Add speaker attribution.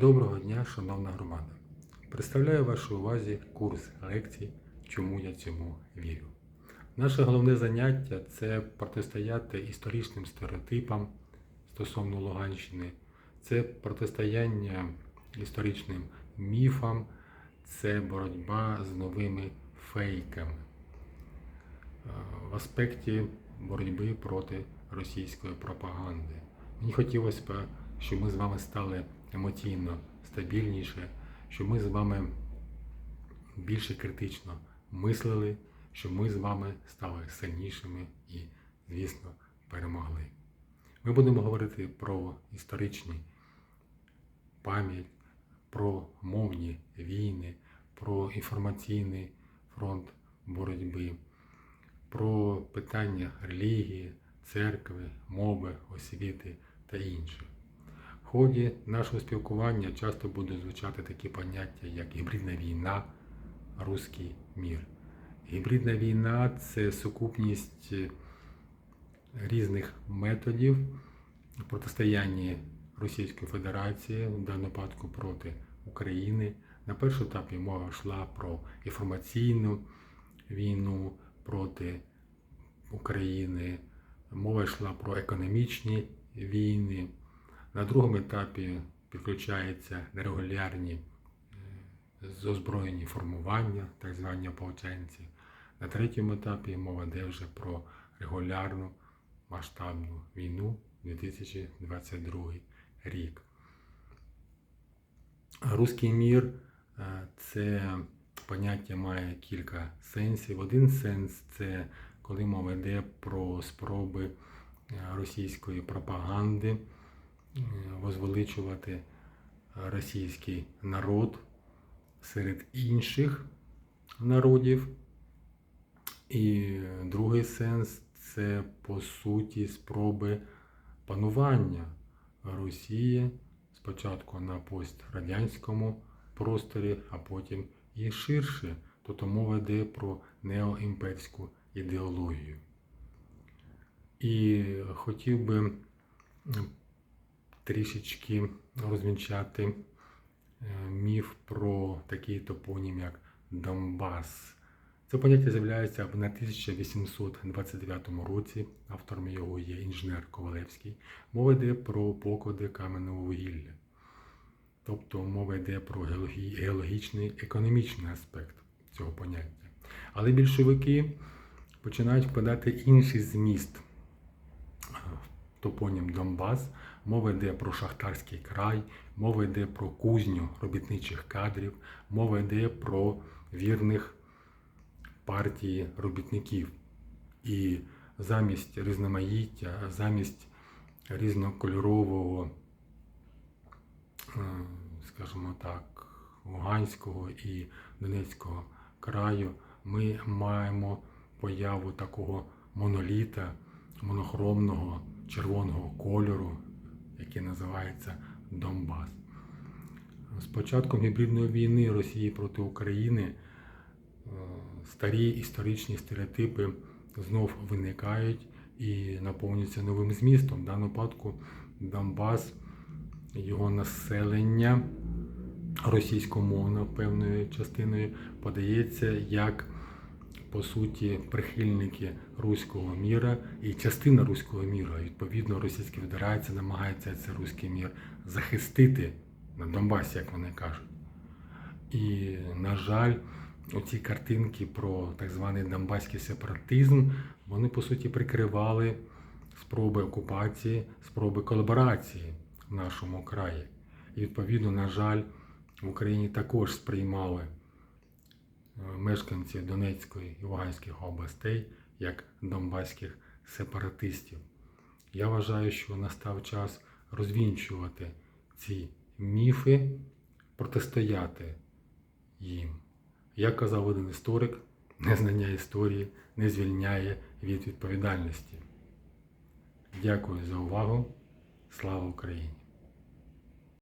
Speaker 1: Доброго дня, шановна громада. Представляю вашій увазі курс лекцій Чому я цьому вірю. Наше головне заняття це протистояти історичним стереотипам стосовно Луганщини, це протистояння історичним міфам, це боротьба з новими фейками. Е, В аспекті боротьби проти російської пропаганди. Мені хотілося б, щоб ми з вами стали емоційно стабільніше, щоб ми з вами більше критично мислили, щоб ми з вами стали сильнішими і, звісно, перемогли. Ми будемо говорити про історичні пам'ять, про мовні війни, про інформаційний фронт боротьби, про питання релігії, церкви, мови, освіти та інше. Ході нашого спілкування часто будуть звучати такі поняття, як гібридна війна, руський мір. Гібридна війна це сукупність різних методів протистояння Російської Федерації, в даному випадку проти України. На першому етапі мова йшла про інформаційну війну проти України, мова йшла про економічні війни. На другому етапі підключаються нерегулярні е, озброєні формування, так звані ополченці. На третьому етапі мова йде вже про регулярну масштабну війну 2022 рік. Руський мір е, це поняття має кілька сенсів. Один сенс це коли мова йде про спроби е, російської пропаганди возвеличувати російський народ серед інших народів. І другий сенс це по суті спроби панування Росії спочатку на пострадянському просторі, а потім і ширше. Тобто мова йде про неоімперську ідеологію. І хотів би трішечки розвінчати е, міф про такий топонім, як Донбас. Це поняття з'являється на 1829 році. Автором його є інженер Ковалевський. Мова йде про поклади кам'яного вугілля. Тобто мова йде про геологічний економічний аспект цього поняття. Але більшовики починають вкладати інший зміст в топонім Донбас. Мова йде про шахтарський край, мова йде про кузню робітничих кадрів, мова йде про вірних партії робітників. І замість різноманіття, замість різнокольорового, е, скажімо так, Луганського і Донецького краю, ми маємо появу такого моноліта, монохромного червоного кольору, який називається Донбас. З початком гібридної війни Росії проти України е, старі історичні стереотипи знов виникають і наповнюються новим змістом. В даному випадку Донбас, його населення російськомовно певною частиною подається як по суті прихильники руського міра і частина руського міра. Відповідно, Російська Федерація намагається цей руський мір захистити на Донбасі, як вони кажуть. І, на жаль, оці картинки про так званий донбаський сепаратизм, вони по суті прикривали спроби окупації, спроби колаборації в нашому краї. І відповідно, на жаль, в Україні також сприймали мешканці Донецької і Луганських областей як донбаських сепаратистів. Я вважаю, що настав час розвінчувати ці міфи, протистояти їм. Як казав один історик, незнання історії не звільняє від відповідальності. Дякую за увагу. Слава Україні!